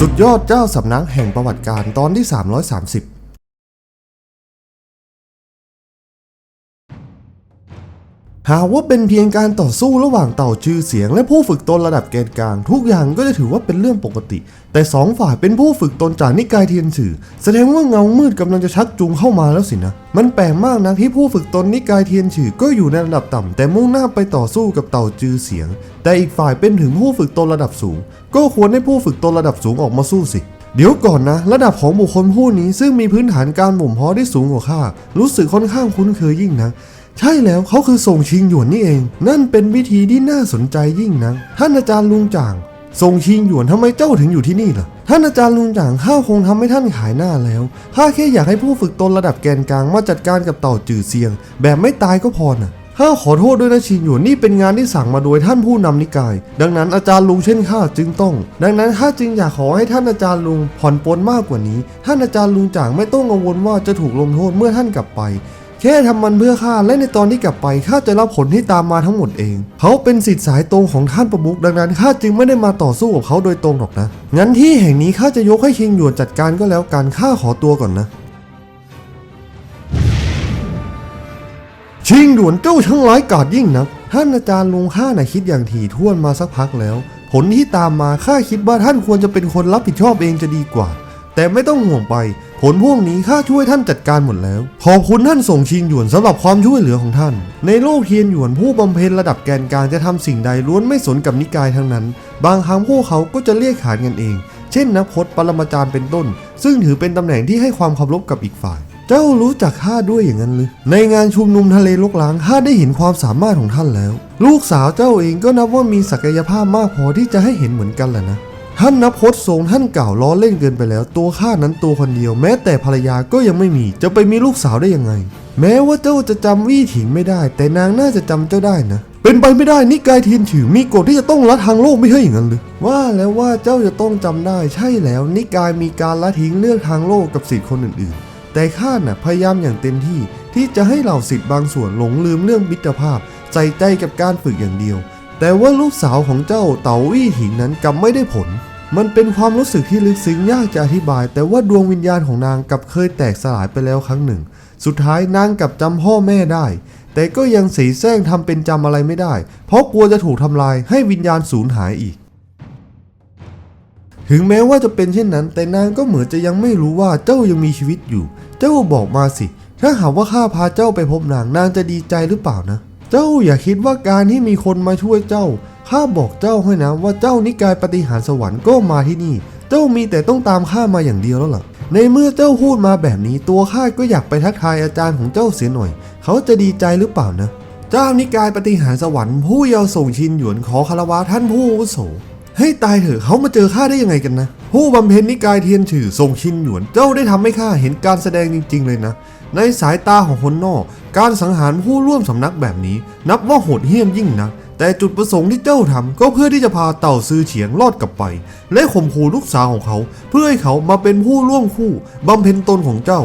สุดยอดเจ้าสำนักแห่งประวัติการตอนที่ 330 หากว่าเป็นเพียงการต่อสู้ระหว่างเต่าชื่อเสียง และผู้ฝึกตนระดับแกนกลาง ทุกอย่างก็จะถือว่าเป็นเรื่องปกติ แต่สองฝ่ายเป็นผู้ฝึกตนจากนิกายเทียนสื่อ แสดงว่าเงามืดกำลังจะชักจูงเข้ามาแล้วสินะ มันแปลกมากนะที่ผู้ฝึกตนนิกายเทียนสื่อก็อยู่ในระดับต่ำแต่มุ่งหน้าไปต่อสู้กับเต่าจือเสียง แต่อีกฝ่ายเป็นถึงผู้ฝึกตนระดับสูง ก็ควรให้ผู้ฝึกตนระดับสูงออกมาสู้สิเดี๋ยวก่อนนะ ระดับของบุคคลผู้นี้ซึ่งมีพื้นฐานการบ่มเพาะที่สูงกว่าข้ารู้สึกค่อนข้างคุ้นเคยยิ่งนะ ใช่แล้วเขาคือส่งชิงหยวนนี่เอง นั่นเป็นวิธีที่น่าสนใจยิ่งนะท่านอาจารย์ลุงจ่างส่งชิงหยวนทำไมเจ้าถึงอยู่ที่นี่ล่ะท่านอาจารย์ลุงจ่างข้าคงทำให้ท่านขายหน้าแล้วข้าแค่อยากให้ผู้ฝึกตนระดับแกนกลางมาจัดการกับเต่าจือเซียง แบบไม่ตายก็พอนะข้าขอโทษด้วยนะชิงหยวนนี่เป็นงานที่สั่งมาโดยท่านผู้นำนิกาย ดังนั้นอาจารย์ลุงเช่นข้าจึงต้อง ดังนั้นข้าจึงอยากขอให้ท่านอาจารย์ลุงผ่อนปลนมากกว่านี้ ท่านอาจารย์ลุงจ่างไม่ต้องกังวลว่าจะถูกลงโทษเมื่อท่านกลับไป แค่ทำมันเพื่อข้าและในตอนที่กลับไปข้าจะรับผลที่ตามมาทั้งหมดเอง เขาเป็นสิทธิ์สายตรงของท่านประมุขดังนั้นข้าจึงไม่ได้มาต่อสู้กับเขาโดยตรงหรอกนะงั้นที่แห่งนี้ข้าจะยกให้คิงหยวนจัดการก็แล้วกันข้าขอตัวก่อนนะชิงหยวนเจ้าช่างร้ายกาจยิ่งนัก ท่านอาจารย์ลงข้าน่ะคิดอย่างถี่ถ้วนมาสักพักแล้ว ผลที่ตามมาข้าคิดว่าท่านควรจะเป็นคนรับผิดชอบเองจะดีกว่า แต่ไม่ต้องห่วงไป ผลพวกนี้ข้าช่วยท่านจัดการหมดแล้ว ขอบคุณท่านส่งชิงหยวนสำหรับความช่วยเหลือของท่าน ในโลกเทียนหยวนผู้บำเพ็ญระดับแกนกลางจะทำสิ่งใดล้วนไม่สนกับนิกายทั้งนั้น บางครั้งพวกเขาก็จะเรียกขานกันเอง เช่นนักพจน์ปรมาจารย์เป็นต้น ซึ่งถือเป็นตำแหน่งที่ให้ความเคารพกับอีกฝ่าย เจ้ารู้จักข้าด้วยอย่างนั้นหรือในงานชุมนุมทะเลลกล้างข้าได้เห็นความสามารถของท่านแล้ว ลูกสาวเจ้าเองก็นับว่ามีศักยภาพมากพอที่จะให้เห็นเหมือนกันแหละนะ ท่านนพจน์ทรงท่านกล่าวล้อเล่นเกินไปแล้ว ตัวข้านั้นตัวคนเดียว แม้แต่ภรรยาก็ยังไม่มีจะไปมีลูกสาวได้ยังไง แม้ว่าเจ้าจะจำวี่ถิงไม่ได้ แต่นางน่าจะจำเจ้าได้นะ เป็นไปไม่ได้นิกายเทียนถือมีกฎที่จะต้องละทางโลกไม่ใช่อย่างนั้นหรือว่าแล้วว่าเจ้าจะต้องจำได้ ใช่แล้ว นิกายมีการละทิ้งเลือกทางโลกกับสิทธิคนอื่นๆ แต่ข้าน่ะพยายามอย่างเต็มที่ที่จะให้เหล่าสิทธิ์บางส่วนหลงลืมเรื่องมิตรภาพ ใส่ใจกับการฝึกอย่างเดียว แต่ว่าลูกสาวของเจ้าเต๋าวี่ถิงนั้นกลับไม่ได้ผล มันเป็นความรู้สึกที่ลึกซึ้งยากจะอธิบาย แต่ว่าดวงวิญญาณของนางกลับเคยแตกสลายไปแล้วครั้งหนึ่ง สุดท้ายนางกลับจำพ่อแม่ได้ แต่ก็ยังสีแซงทำเป็นจำอะไรไม่ได้ เพราะกลัวจะถูกทำลายให้วิญญาณสูญหายอีกถึงแม้ว่าจะเป็นเช่นนั้น แต่นางก็เหมือนจะยังไม่รู้ว่าเจ้ายังมีชีวิตอยู่ เจ้าบอกมาสิ ถ้าหากว่าข้าพาเจ้าไปพบนางนางจะดีใจหรือเปล่านะ เจ้าอย่าคิดว่าการที่มีคนมาช่วยเจ้า ข้าบอกเจ้าให้นะว่าเจ้านิกายปฏิหารสวรรค์ก็มาที่นี่ เจ้ามีแต่ต้องตามข้ามาอย่างเดียวแล้วล่ะ ในเมื่อเจ้าพูดมาแบบนี้ตัวข้าก็อยากไปทักทายอาจารย์ของเจ้าเสียหน่อย เขาจะดีใจหรือเปล่านะ เจ้านิกายปฏิหารสวรรค์ผู้เยาส่งชินหยวนขอคารวะท่านผู้อุโสให้ตายเถอะเขามาเจอข้าได้ยังไงกันนะ ผู้บำเพ็ญนิกายเทียนฉือทรงชินหยวนเจ้าได้ทำให้ข้าเห็นการแสดงจริง ๆ เลยนะ ในสายตาของคนนอก การสังหารผู้ร่วมสำนักแบบนี้ นับว่าโหดเหี้ยมยิ่งนะแต่จุดประสงค์ที่เจ้าทำก็เพื่อที่จะพาเต่าซือเฉียงรอดกลับไป และข่มขู่ลูกสาวของเขา เพื่อให้เขามาเป็นผู้ร่วมคู่บำเพ็ญตนของเจ้า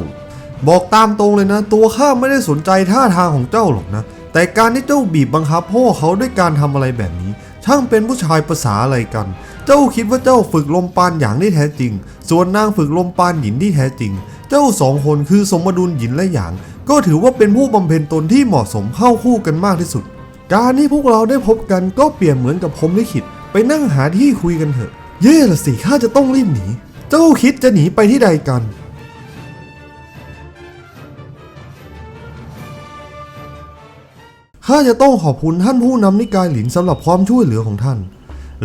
บอกตามตรงเลยนะ ตัวข้าไม่ได้สนใจท่าทางของเจ้าหรอกนะ แต่การที่เจ้าบีบบังคับพ่อเขาด้วยการทำอะไรแบบนี้ช่างเป็นผู้ชายภาษาอะไรกัน เจ้าคิดว่าเจ้าฝึกลมปานอย่างที่แท้จริง ส่วนนางฝึกลมปานหยินที่แท้จริง เจ้าสองคนคือสมดุลหยินและหยาง ก็ถือว่าเป็นผู้บำเพ็ญตนที่เหมาะสมเข้าคู่กันมากที่สุด การที่พวกเราได้พบกันก็เปรียบเหมือนกับพรมลิขิตไปนั่งหาที่คุยกันเถอะ เย่ละสิข้าจะต้องรีบหนี เจ้าคิดจะหนีไปที่ใดกันข้าจะต้องขอบคุณท่านผู้นำนิกายหลินสำหรับความช่วยเหลือของท่าน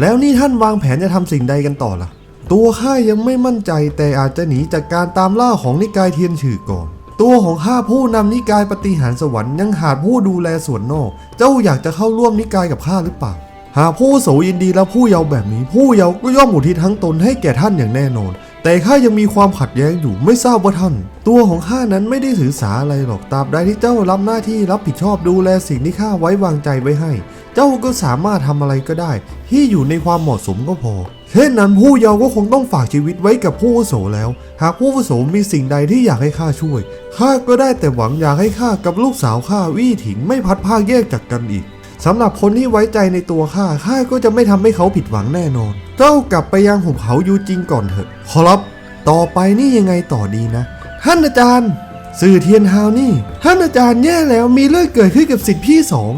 แล้วนี่ท่านวางแผนจะทำสิ่งใดกันต่อล่ะ ตัวข้ายังไม่มั่นใจแต่อาจจะหนีจากการตามล่าของนิกายเทียนฉือก่อน ตัวของข้าผู้นำนิกายปฏิหารสวรรค์ยังขาดผู้ดูแลส่วนนอก เจ้าอยากจะเข้าร่วมนิกายกับข้าหรือเปล่า หากผู้โสยินดีและผู้เยาว์แบบนี้ ผู้เยาว์ก็ย่อมอุทิศทั้งตนให้แก่ท่านอย่างแน่นอน แต่ข้ายังมีความขัดแย้งอยู่ไม่ทราบว่าท่าน ตัวของข้านั้นไม่ได้ถือสาอะไรหรอกตราบใดที่เจ้ารับหน้าที่รับผิดชอบดูแลสิ่งที่ข้าไว้วางใจไว้ให้ เจ้าก็สามารถทำอะไรก็ได้ ที่อยู่ในความเหมาะสมก็พอเช่นนั้นผู้เยาว์ก็คงต้องฝากชีวิตไว้กับผู้วุโสแล้ว หากผู้วุโสมีสิ่งใดที่อยากให้ข้าช่วยข้าก็ได้แต่หวังอยากให้ข้ากับลูกสาวข้าวี่ถิงไม่พัดพาแยกจากกันอีก สำหรับคนที่ไว้ใจในตัวข้าข้าก็จะไม่ทำให้เขาผิดหวังแน่นอน เจ้ากลับไปยังหุบเขายูจริงก่อนเถอะ ขอรับ ต่อไปนี่ยังไงต่อดีนะ ท่านอาจารย์ สื่อเทียนฮาวนี่ ท่านอาจารย์แย่แล้วมีเรื่องเกิดขึ้นกับสิทธิพี่สอง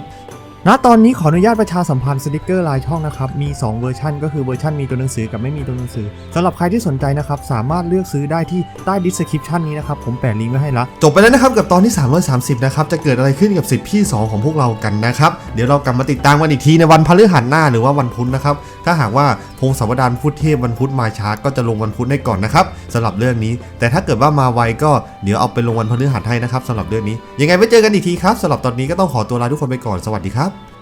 ณตอนนี้ขออนุญาตประชาสัมพันธ์สติกเกอร์ลายช่องนะครับ มี 2 เวอร์ชันก็คือเวอร์ชันมีตัวหนังสือกับไม่มีตัวหนังสือสำหรับใครที่สนใจนะครับ สามารถเลือกซื้อได้ที่ใต้ดิสคริปชันนี้นะครับ ผมแปะลิงก์ไว้ให้ละ จบไปแล้วนะครับ กับตอนที่ 330 นะครับ จะเกิดอะไรขึ้นกับสิทธิพี่ 2 ของพวกเรากันนะครับ เดี๋ยวเรากลับมาติดตามกันอีกทีในวันพฤหัสหน้าหรือว่าวันพุธนะครับ ถ้าหากว่าพงศาวดารพุทธเทพวันพุธมาช้าก็จะลงวันพุธให้ก่อนนะครับสำหรับเรื่องนี้ แต่ถ้าเกิดว่ามาไวก็เดี๋ยวเอาไปลงวันพฤหัสให้นะครับสำหรับเรื่องนี้ ยังไงไว้เจอกันอีกทีครับสำหรับตอนนี้ก็ต้องขอตัวลาทุกคนไปก่อนสวัสดีครับ